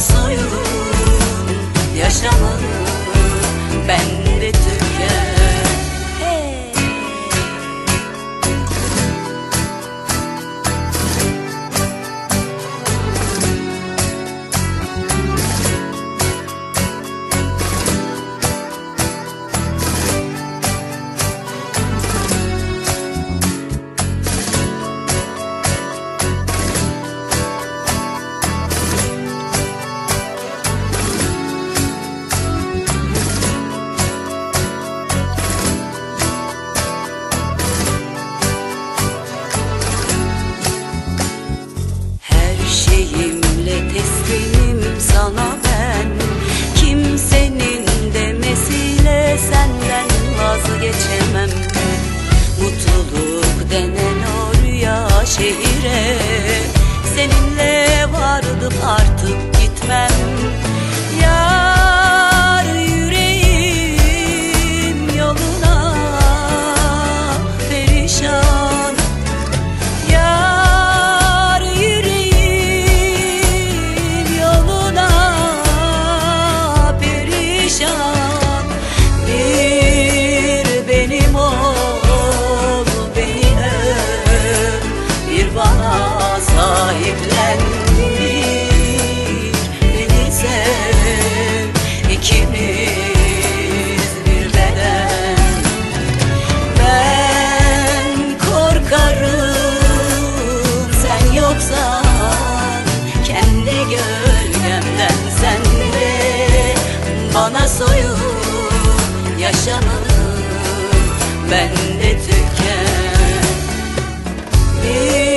soyulup yaşamanın Filistin'im sana ben. Kimsenin demesiyle senden vazgeçemem. Mutluluk denen o rüya şehire. Seninle vardım artık gitmem. bana sahiplendi Beni sev ikimiz bir beden Ben korkarım sen yoksa Kendi gölgemden sen de bana soyup yaşamını Ben de tüken Yeah.